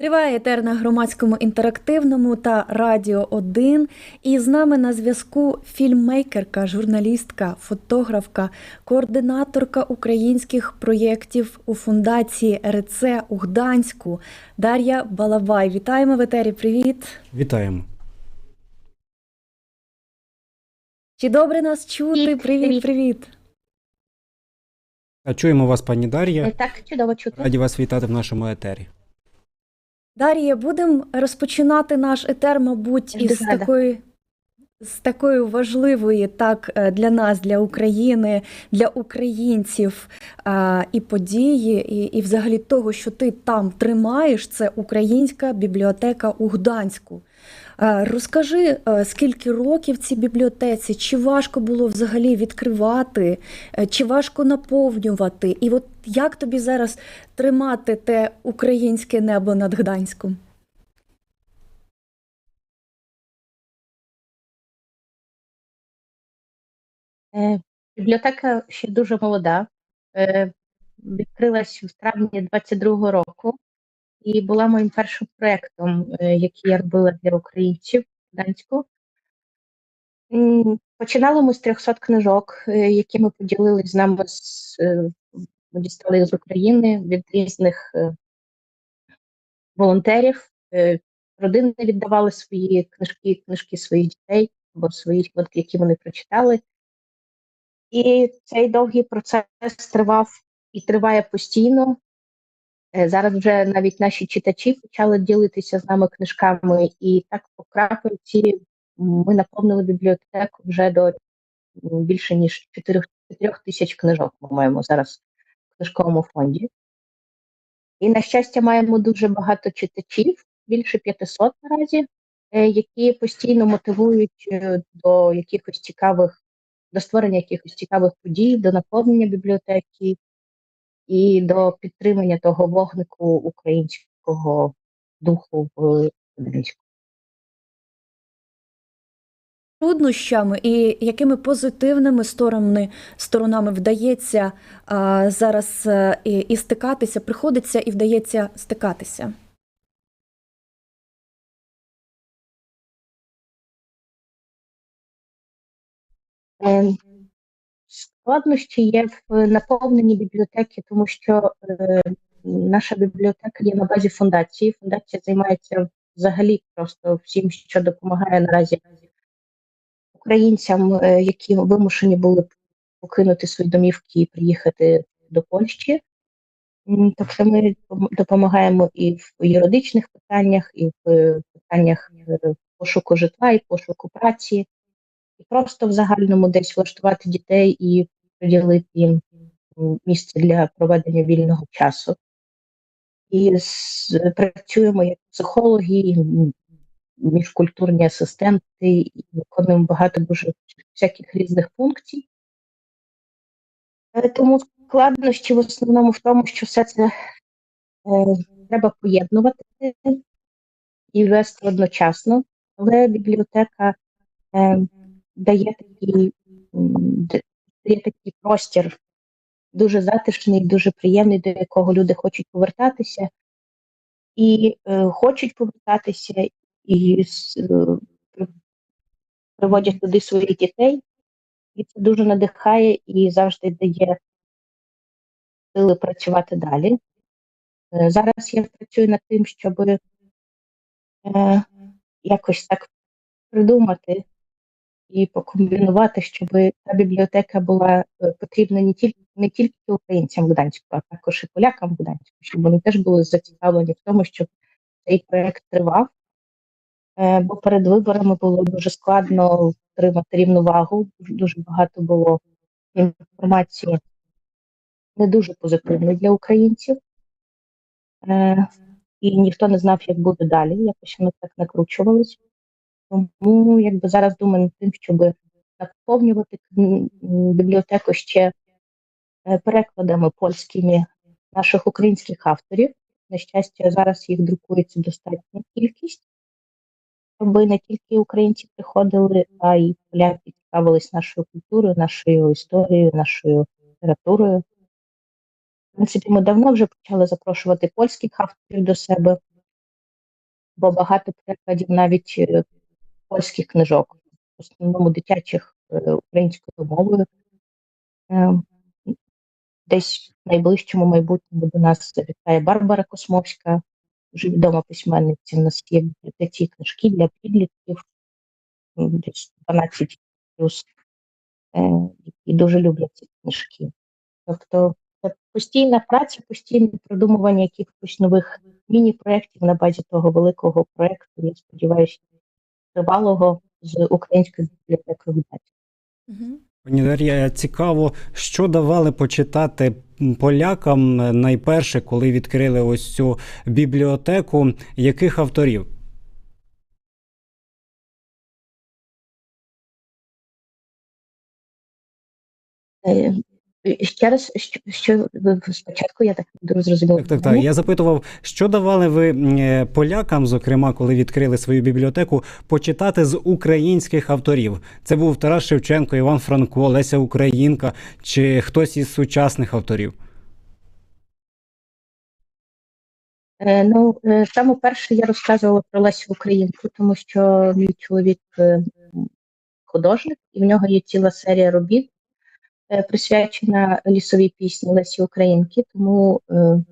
Триває етер на громадському інтерактивному та Радіо 1. І з нами на зв'язку фільммейкерка, журналістка, фотографка, координаторка українських проєктів у фундації РЦ у Гданську Дар'я Балабай. Вітаємо в етері. Привіт! Вітаємо. Чи добре нас чути? Привіт, Привіт, привіт. привіт. А чуємо вас, пані Дар'я. Так, чудово чути. Раді вас вітати в нашому етері. Дар'я, будемо розпочинати наш етер, мабуть, із такої. З такої важливої так е, для нас, для України, для українців е, і події, і, і взагалі того, що ти там тримаєш, це Українська бібліотека у Гданську. Е, Розкажи, скільки років цій бібліотеці, чи важко було взагалі відкривати, чи важко наповнювати? І от як тобі зараз тримати те українське небо над Гданськом? Бібліотека ще дуже молода. Е, Відкрилась в травні 22-го року і була моїм першим проєктом, е, який я робила для українців в Гданську. М, Починали ми з 300 книжок, е, які ми поділили з нами з е, ми дістали з України від різних е, волонтерів. Е, Родини віддавали свої книжки, книжки своїх дітей або свої книжки, які вони прочитали. І цей довгий процес тривав і триває постійно. Е, Зараз вже навіть наші читачі почали ділитися з нами книжками, і так по крапельці ми наповнили бібліотеку вже до більше ніж 4, 4 тисяч книжок. Ми маємо зараз в книжковому фонді. І, на щастя, маємо дуже багато читачів, більше 500 наразі, е, які постійно мотивують е, до якихось цікавих до створення якихось цікавих подій, до наповнення бібліотеки і до підтримання того вогнику українського духу в Гданську. труднощами і якими позитивними сторонами, сторонами вдається а, зараз е, і, і стикатися, приходиться і вдається стикатися? Складнощі є в наповненні бібліотеки, тому що е, наша бібліотека є на базі фундації. Фундація займається взагалі просто всім, що допомагає наразі українцям, е, які вимушені були покинути свої домівки і приїхати до Польщі. М, Тобто ми допомагаємо і в юридичних питаннях, і в е, питаннях пошуку житла, і пошуку праці, і просто в загальному десь влаштувати дітей і приділити їм місце для проведення вільного часу. І працюємо як психологи, міжкультурні асистенти, і виконуємо багато дуже всяких різних функцій. Е, Тому складнощі в основному в тому, що все це е, треба поєднувати і вести одночасно, але бібліотека е, дає такий, дає такий простір, дуже затишний, дуже приємний, до якого люди хочуть повертатися, і е, хочуть повертатися, і е, приводять туди своїх дітей, і це дуже надихає і завжди дає сили працювати далі. Е, Зараз я працюю над тим, щоб е, якось так придумати і покомбінувати, щоб та бібліотека була е, потрібна не тільки не тільки українцям Гданську, а також і полякам Гданську, щоб вони теж були зацікавлені в тому, щоб цей проект тривав. Е, Бо перед виборами було дуже складно втримати рівновагу. Дуже багато було інформації не дуже позитивної для українців. Е, і ніхто не знав, як буде далі. Якось ми так накручувалися. Тому якби зараз думаю над тим, щоб наповнювати бібліотеку ще е, перекладами польськими наших українських авторів. На щастя, зараз їх друкується достатня кількість, щоб не тільки українці приходили, а й поляки цікавились нашою культурою, нашою історією, нашою літературою. В принципі, ми давно вже почали запрошувати польських авторів до себе. бо багато перекладів навіть е, польських книжок, в основному дитячих е, українською мовою. Е, Десь в найближчому майбутньому до нас завітає Барбара Космовська, дуже відома письменниця. У нас є бібліотеці книжки для підлітків, десь 12 плюс, е, які дуже люблять ці книжки. Тобто це постійна праця, постійне продумування якихось нових міні-проєктів на базі того великого проєкту, я сподіваюся, тривалого з видань. Мгм. Пані Дар'я, цікаво, що давали почитати полякам найперше, коли відкрили ось цю бібліотеку, яких авторів? Ще раз, що, що спочатку я так не зрозуміла. Так, так, так. Я запитував, що давали ви е, полякам, зокрема, коли відкрили свою бібліотеку, почитати з українських авторів. Це був Тарас Шевченко, Іван Франко, Леся Українка чи хтось із сучасних авторів. Е, Ну, е, саме перше я розказувала про Лесю Українку, тому що мій чоловік художник, і в нього є ціла серія робіт, присвячена лісовій пісні Лесі Українки. Тому е,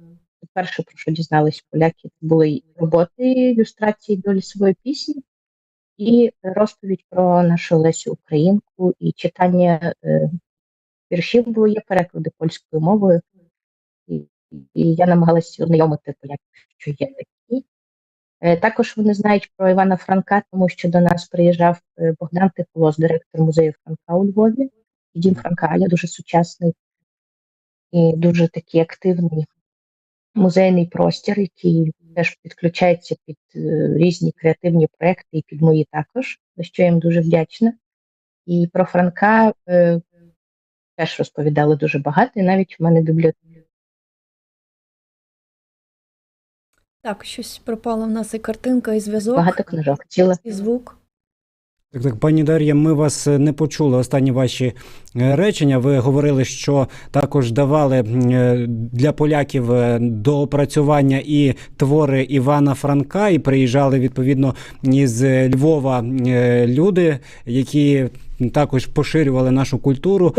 перше, про що дізнались поляки, були роботи ілюстрації до лісової пісні, і розповідь про нашу Лесю Українку, і читання е, віршів, бо є переклади польською мовою. І, я намагалася ознайомити поляків, що є такі. Е, Також вони знають про Івана Франка, тому що до нас приїжджав е, Богдан Тихолос, директор музею Франка у Львові. Дім Франка є дуже сучасний і дуже такий активний музейний простір, який теж підключається під е, різні креативні проекти і під мої також, за що я їм дуже вдячна. І про Франка е, теж розповідали дуже багато, і навіть в мене бібліотека. Так, щось пропало в нас і картинка, і зв'язок, Багато книжок. Ціла і звук. Так, так, пані Дар'я, ми вас е, не почули останні ваші е, речення. Ви говорили, що також давали е, для поляків е, до опрацювання і твори Івана Франка, і приїжджали відповідно із Львова люди, які також поширювали нашу культуру.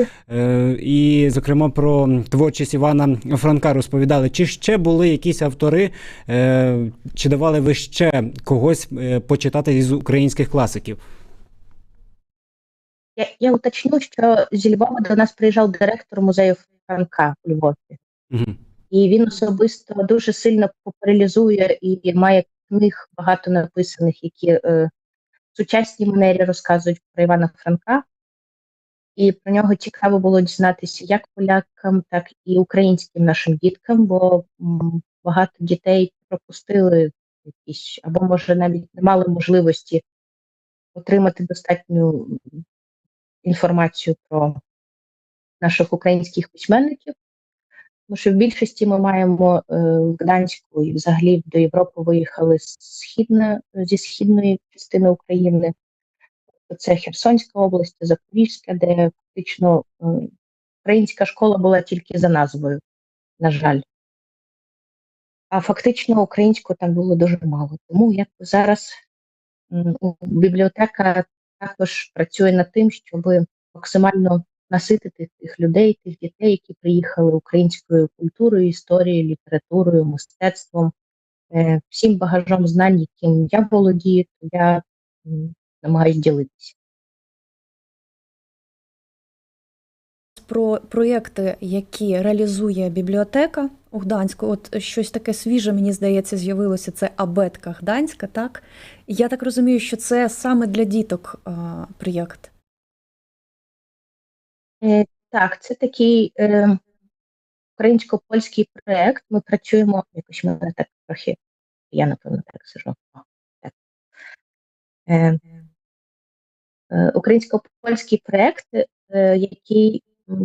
І, зокрема, про творчість Івана Франка розповідали. Чи ще були якісь автори, чи давали ви ще когось почитати із українських класиків? Я, я уточню, що зі Львова до нас приїжджав директор музею Франка у Львові, Мгм. і він особисто дуже сильно популяризує і має книг багато написаних, які е, в сучасній манері розказують про Івана Франка. І про нього цікаво було дізнатися як полякам, так і українським нашим діткам, бо м, багато дітей пропустили якісь, або може навіть не мали можливості отримати достатню інформацію про наших українських письменників. Тому що в більшості ми маємо е, в Гданську і взагалі до Європи виїхали з східна, зі східної частини України. Це Херсонська область, Запорізька, де фактично е, українська школа була тільки за назвою, на жаль. А фактично українську там було дуже мало. Тому як зараз у- бібліотека також працює над тим, щоб максимально наситити тих людей, тих дітей, які приїхали українською культурою, історією, літературою, мистецтвом, е, всім багажом знань, яким я володію, то я намагаюся ділитися. Про проєкти, які реалізує бібліотека у Гданську. От щось таке свіже, мені здається, з'явилося. Це абетка Гданська, так? Я так розумію, що це саме для діток а, проєкт. Е, Так, це такий е, українсько-польський проект. Ми працюємо, якось мене так трохи, я напевно так сижу. Так. Е, е, українсько-польський проект, е, який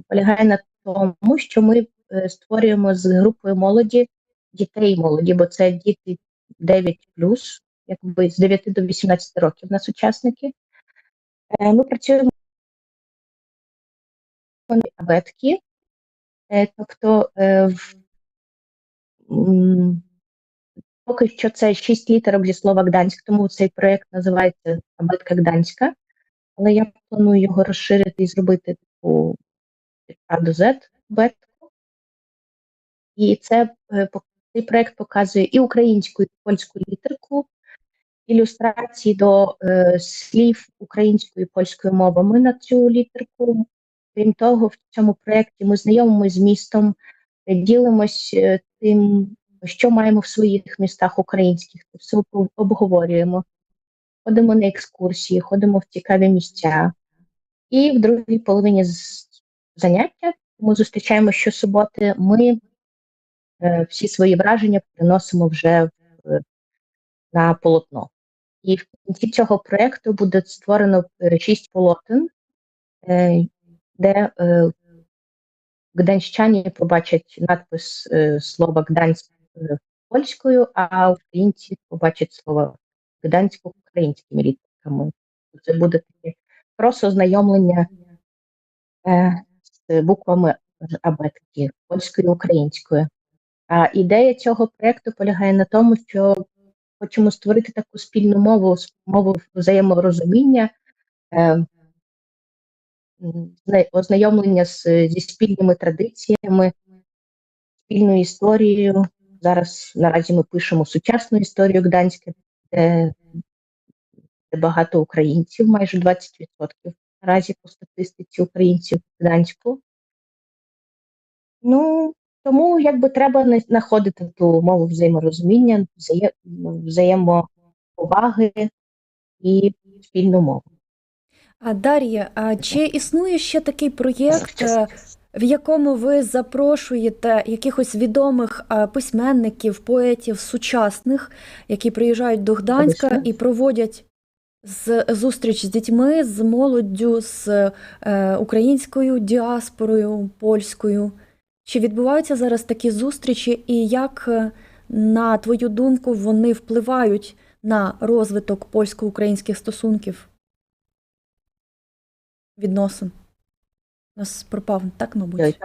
полягає на тому, що ми е, створюємо з групою молоді дітей молоді, бо це діти 9 якби з 9 до 18 років нас учасники. Е, Ми працюємо абетки, Е, тобто в, Поки що це шість літерок зі слова Гданськ, тому цей проєкт називається Абетка Гданська. Але я планую його розширити і зробити таку А до Z абетку. І це е, цей проєкт показує і українську, і польську літерку, ілюстрації до е, слів українською і польською мовами на цю літерку. Крім того, в цьому проєкті ми знайомимося з містом, ділимось е, тим, що маємо в своїх містах українських, все обговорюємо. Ходимо на екскурсії, ходимо в цікаві місця. І в другій половині з- заняття ми зустрічаємо щосуботи. Ми е, всі свої враження переносимо вже в, на полотно. І в кінці цього проєкту буде створено е, шість полотен, е, де е, побачать надпис е, слова Гданськ е, польською, а українці побачать слово Гданськ українськими літерами. Це буде таке просто ознайомлення е, буквами абетки польською і українською. А ідея цього проєкту полягає на тому, що хочемо створити таку спільну мову, мову взаєморозуміння, е, ознайомлення з, зі спільними традиціями, спільною історією. Зараз наразі ми пишемо сучасну історію Гданська, де, де багато українців, майже 20% наразі по статистиці українців в Гданську. Ну, тому якби треба знаходити ту мову взаєморозуміння, взає, взаємоповаги і спільну мову. А Дар'я, а чи існує ще такий проєкт, е, в якому ви запрошуєте якихось відомих е, письменників, поетів сучасних, які приїжджають до Гданська і проводять з зустріч з дітьми, з молоддю, з е, українською діаспорою, польською? Чи відбуваються зараз такі зустрічі, і як, е, на твою думку, вони впливають на розвиток польсько-українських стосунків? Відносин? У нас пропав, так, мабуть?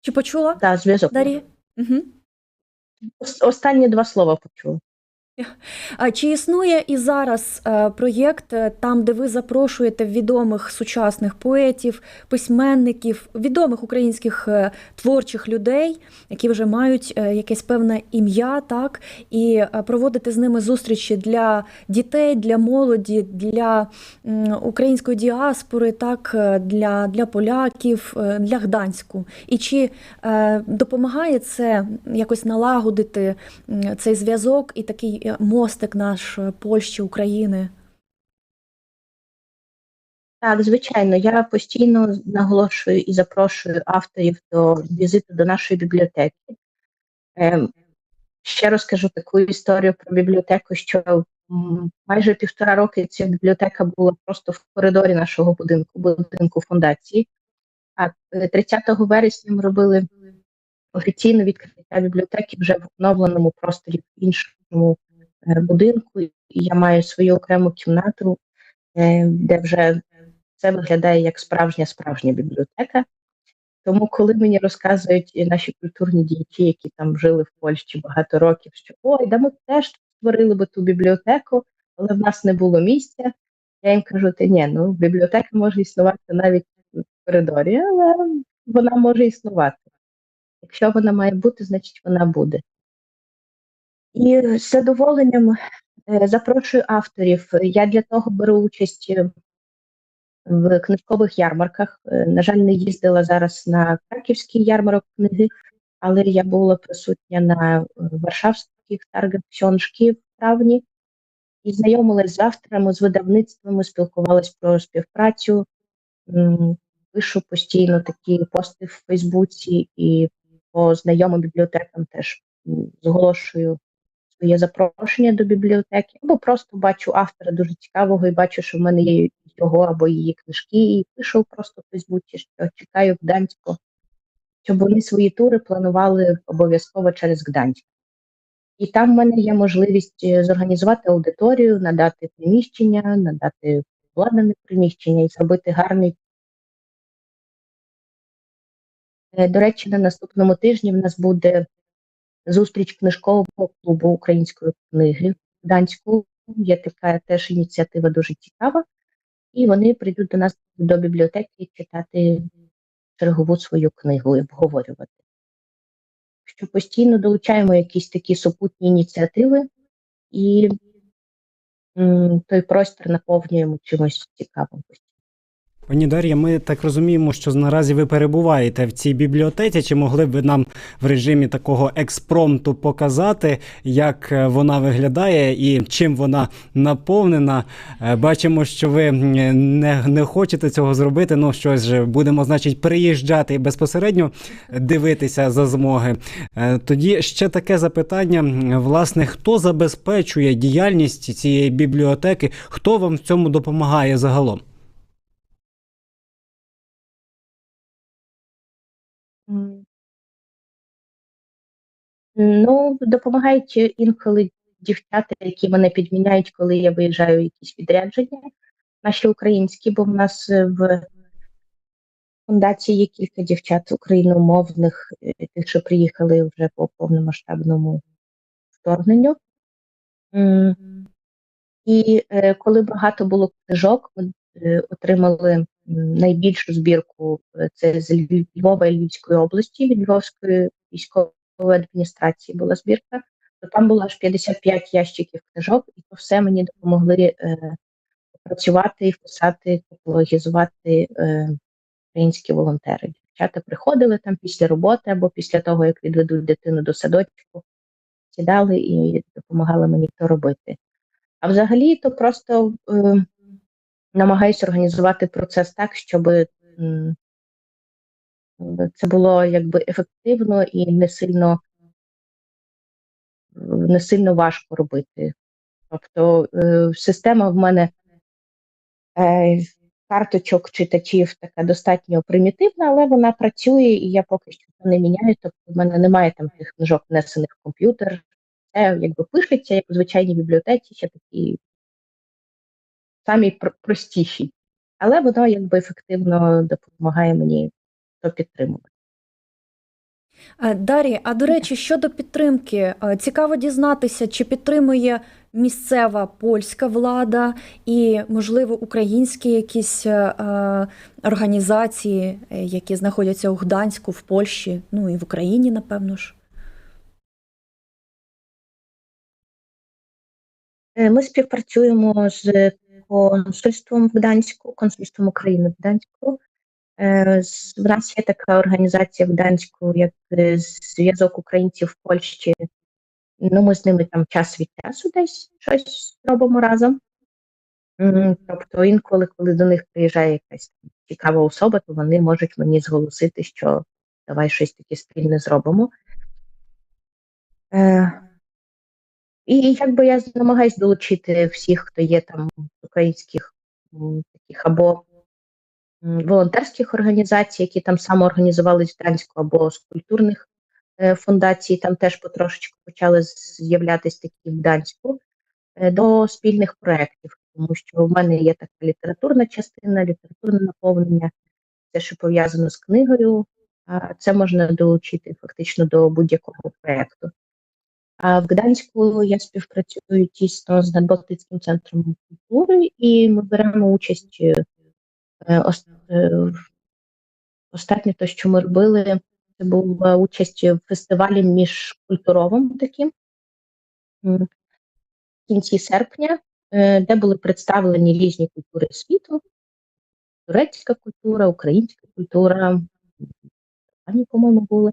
Чи почула, да, зв'язок. Дар'я? Угу. Останні два слова почула. Чи існує і зараз е, проєкт е, там, де ви запрошуєте відомих сучасних поетів, письменників, відомих українських е, творчих людей, які вже мають якесь певне ім'я, так, і проводите з ними зустрічі для дітей, для молоді, для української діаспори, так, для, для поляків, для Гданську? І чи допомагає це якось налагодити цей зв'язок і такий мостик наш е, Польщі, України. Так, звичайно, я постійно наголошую і запрошую авторів до візиту до нашої бібліотеки. Ем, ще розкажу таку історію про бібліотеку, що майже півтора роки ця бібліотека була просто в коридорі нашого будинку, будинку фундації. А е, 30 вересня ми робили офіційне відкриття бібліотеки вже в оновленому просторі в іншому е, будинку. І я маю свою окрему кімнату, е, де вже це виглядає як справжня справжня бібліотека. Тому, коли мені розказують наші культурні діячі, які там жили в Польщі багато років, що ой, да ми теж створили би ту бібліотеку, але в нас не було місця. Я їм кажу, ти ні, ну бібліотека може існувати навіть в коридорі, але вона може існувати. Якщо вона має бути, значить вона буде. І з задоволенням е, запрошую авторів. Я для того беру участь е, в книжкових ярмарках. Е, На жаль, не їздила зараз на Краківський ярмарок книги, але я була присутня на Варшавських таргах ксьонжки в травні і знайомилась з авторами, з видавництвами, спілкувалась про співпрацю. Пишу постійно такі пости в Фейсбуці і по знайомим бібліотекам теж зголошую своє запрошення до бібліотеки, або просто бачу автора дуже цікавого і бачу, що в мене є його або її книжки, і пишу просто в Фейсбуці, що чекаю Гданську, щоб вони свої тури планували обов'язково через Гданськ. І там в мене є можливість е, зорганізувати аудиторію, надати приміщення, надати обладнане приміщення і зробити гарний. Е, До речі, на наступному тижні в нас буде зустріч книжкового клубу української книги в Гданську. Є така теж ініціатива дуже цікава. І вони прийдуть до нас до бібліотеки читати чергову свою книгу і обговорювати. Що постійно долучаємо якісь такі супутні ініціативи і м, той простір наповнюємо чимось цікавим. Пані Дар'я, ми так розуміємо, що наразі ви перебуваєте в цій бібліотеці. Чи могли б ви нам в режимі такого експромту показати, як е, вона виглядає і чим вона наповнена? Е, Бачимо, що ви не, не хочете цього зробити. Ну щось же будемо, значить, приїжджати і безпосередньо дивитися за змоги. Е, Тоді ще таке запитання: власне, хто забезпечує діяльність цієї бібліотеки? Хто вам в цьому допомагає загалом? Ну, допомагають інколи дівчата, які мене підміняють, коли я виїжджаю в якісь відрядження, наші українські, бо в нас е, в фундації є кілька дівчат україномовних, е, тих, що приїхали вже по повномасштабному вторгненню. І е, коли багато було книжок, ми отримали найбільшу збірку це з Львова і Львівської області, від Львовської військової адміністрації була збірка. То там було аж 55 ящиків книжок, і то все мені допомогли е, працювати і вписати, каталогізувати е, українські волонтери. Дівчата приходили там після роботи або після того, як відведуть дитину до садочку, сідали і допомагали мені то робити. А взагалі, то просто е, намагаюся організувати процес так, щоб це було якби ефективно і не сильно, не сильно важко робити. Тобто е, система в мене е, карточок читачів така достатньо примітивна, але вона працює, і я поки що не міняю. Тобто в мене немає там тих книжок внесених в комп'ютер. Це якби пишеться, як у звичайній бібліотеці, ще такі самі простіші. Але воно якби ефективно допомагає мені підтримувати. Е, Дар'я, а до речі, щодо підтримки, е, цікаво дізнатися, чи підтримує місцева польська влада і, можливо, українські якісь е, е, організації, які знаходяться у Гданську, в Польщі, ну і в Україні, напевно ж. Ми співпрацюємо з консульством в Гданську, консульством України в Гданську. Е, В нас є така організація в Гданську, як е, зв'язок українців в Польщі. Ну, ми з ними там час від часу десь щось робимо разом. Тобто інколи, коли до них приїжджає якась цікава особа, то вони можуть мені зголосити, що давай щось таке спільне зробимо. Е, і якби я намагаюсь долучити всіх, хто є там українських таких або волонтерських організацій, які там самоорганізувались в Гданську, або з культурних е, фундацій, там теж потрошечку почали з'являтися такі в Гданську, е, до спільних проєктів, тому що в мене є така літературна частина, літературне наповнення, те, що пов'язано з книгою, це можна долучити фактично до будь-якого проєкту. А в Гданську я співпрацюю тісно з Надбалтицьким центром культури, і ми беремо участь. Е, е, Останнє те, що ми робили, це була участь в фестивалі міжкультуровому таким в кінці серпня, е, де були представлені різні культури світу: турецька культура, українська культура, пані, по-моєму, були.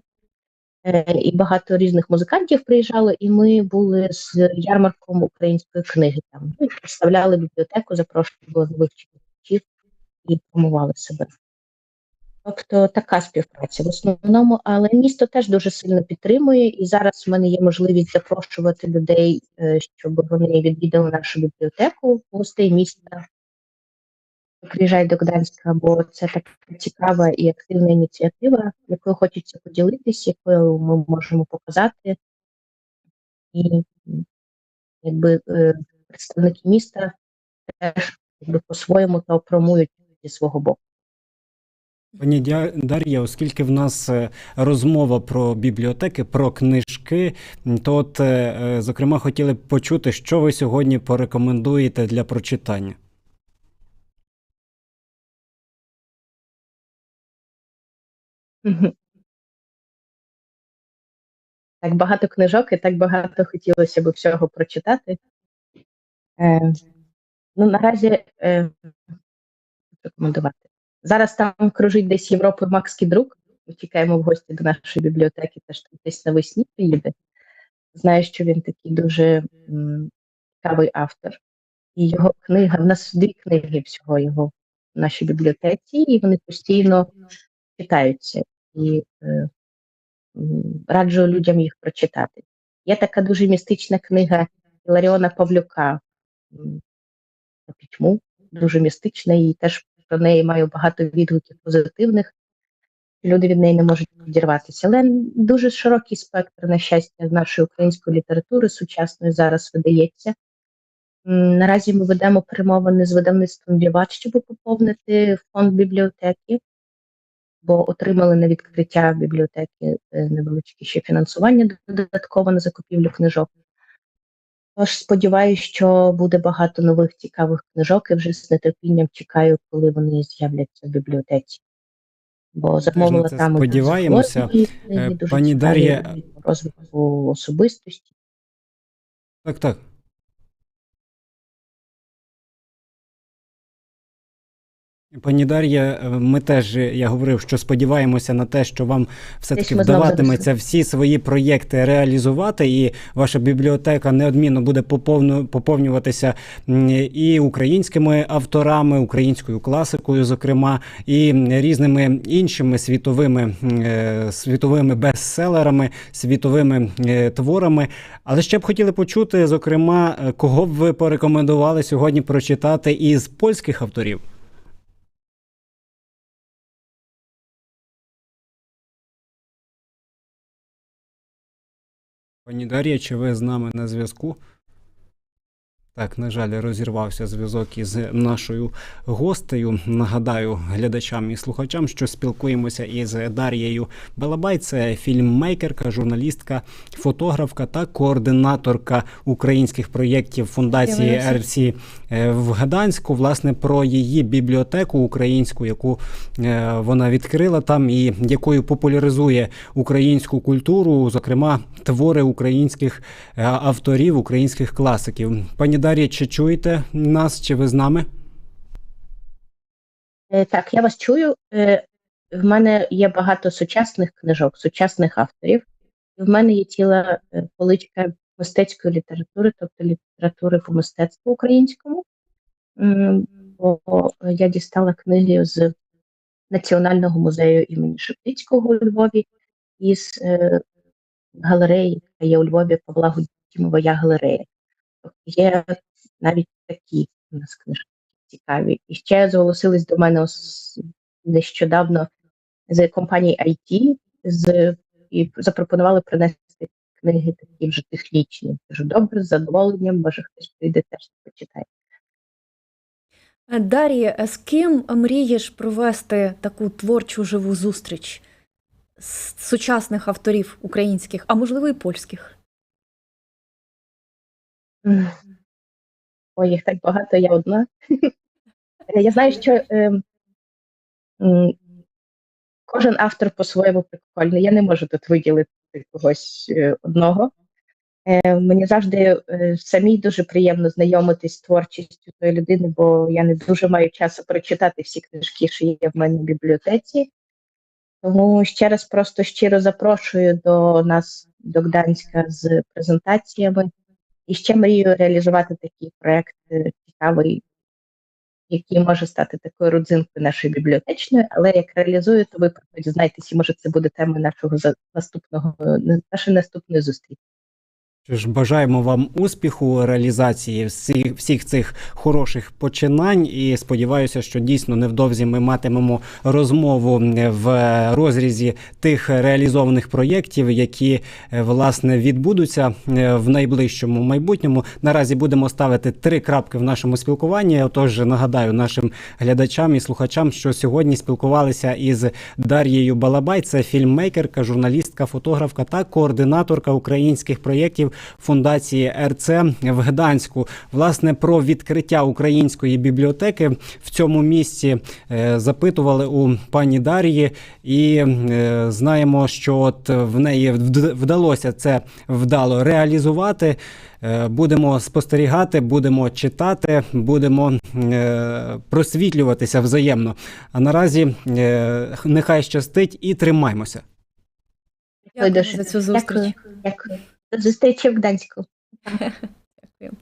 І багато різних музикантів приїжджало, і ми були з ярмарком української книги там. Ну, і представляли бібліотеку, запрошували нових читачів і промували себе. Тобто така співпраця в основному, але місто теж дуже сильно підтримує, і зараз в мене є можливість запрошувати людей, е, щоб вони відвідали нашу бібліотеку, гостей міста. Приїжджають до Гданська, бо це така цікава і активна ініціатива, якою хочеться поділитися, якою ми можемо показати. І якби е, представники міста теж якби по-своєму то промують зі свого боку. Пані Дар'я, оскільки в нас е, розмова про бібліотеки, про книжки, то от, е, е, зокрема, хотіли б почути, що ви сьогодні порекомендуєте для прочитання. Мгм. Так багато книжок і так багато хотілося б всього прочитати. Е, ну, наразі е, рекомендувати. Зараз там кружить десь Європи Макс Кідрук. Ми чекаємо в гості до нашої бібліотеки, теж там десь навесні приїде. Знаю, що він такий дуже цікавий автор. І його книга, в нас дві книги всього його в нашій бібліотеці, і вони постійно читаються. І е, раджу людям їх прочитати. Є така дуже містична книга Іларіона Павлюка пітьму, дуже містична, і теж про неї маю багато відгуків позитивних. Люди від неї не можуть відірватися. Але дуже широкий спектр, на щастя, нашої української літератури сучасної зараз видається. Наразі ми ведемо перемовини з видавництвом Віват, щоб поповнити фонд бібліотеки, бо отримали на відкриття бібліотеки е, невеличке ще фінансування додатково на закупівлю книжок. Тож сподіваюся, що буде багато нових цікавих книжок і вже з нетерпінням чекаю, коли вони з'являться в бібліотеці. Бо замовила це там сподіваємося. Е, дуже пані Дар'я- розвитку особистості. Так, так. Пані Дар'я, е, ми теж е, я говорив, що сподіваємося на те, що вам ми знову вдаватиметься всі свої проєкти реалізувати, і ваша бібліотека неодмінно буде поповну, поповнюватися і українськими авторами, українською класикою, зокрема, і різними іншими світовими, е, світовими бестселерами, світовими творами. Але ще б хотіли почути, зокрема, кого б ви порекомендували сьогодні прочитати із польських авторів. Пані Дар'я, чи ви з нами на зв'язку? Так, на жаль, розірвався зв'язок із нашою гостею. Нагадаю глядачам і слухачам, що спілкуємося із Дар'єю Балабай. Це фільммейкерка, журналістка, фотографка та координаторка українських проєктів фундації. РЦ в Гданську. Власне, про її бібліотеку українську, яку е, вона відкрила там і якою популяризує українську культуру, зокрема твори українських е, авторів, українських класиків. Пані Дар'я, чи чуєте нас, чи ви з нами? Е, Так, я вас чую. Е, В мене є багато сучасних книжок, сучасних авторів. В мене є ціла е, поличка мистецької літератури, тобто літератури по мистецтву українському. Бо я дістала книги з Національного музею імені Шептицького у Львові із галереї, яка є у Львові Павла Гудімова «Я галерея. Є навіть такі у нас книжки цікаві. І ще зголосились до мене нещодавно з компанії IT з, і запропонували принести книги такі вже технічні. Кажу, добре, з задоволенням, може хтось прийде теж почитає. Е, Дар'я, а з ким мрієш провести таку творчу живу зустріч з сучасних авторів українських, а можливо і польських? Ой, їх так багато, я одна. Е, Я знаю, що е, кожен автор по-своєму прикольний. Я не можу тут виділити когось е, одного. Е, Мені завжди самій дуже приємно знайомитись з творчістю тої людини, бо я не дуже маю часу прочитати всі книжки, що є в мене в бібліотеці. Тому ще раз просто щиро запрошую до нас до Гданська з презентаціями. І ще мрію реалізувати такий проект е, цікавий, який може стати такою родзинкою нашої бібліотечної, але як реалізую, то ви дізнаєтесь, і може це буде темою нашого наступного е, нашої наступної зустрічі. Що ж, бажаємо вам успіху реалізації всіх, всіх цих хороших починань, і сподіваюся, що дійсно невдовзі ми матимемо розмову в розрізі тих реалізованих проєктів, які е, власне відбудуться е, в найближчому майбутньому. Наразі будемо ставити три крапки в нашому спілкуванні. Отож, нагадаю нашим глядачам і слухачам, що сьогодні спілкувалися із Дар'єю Балабай. Це фільммейкерка, журналістка, фотографка та координаторка українських проєктів фундації РЦ в Гданську. Власне про відкриття української бібліотеки в цьому місці е, запитували у пані Дар'ї, і е, знаємо, що от в неї вдалося це вдало реалізувати. Е, Будемо спостерігати, будемо читати, будемо е, просвітлюватися взаємно. А наразі е, нехай щастить і тримаймося. Дякую за цю зустріч. Дякую. До зустрічі в Гданську. Дякую.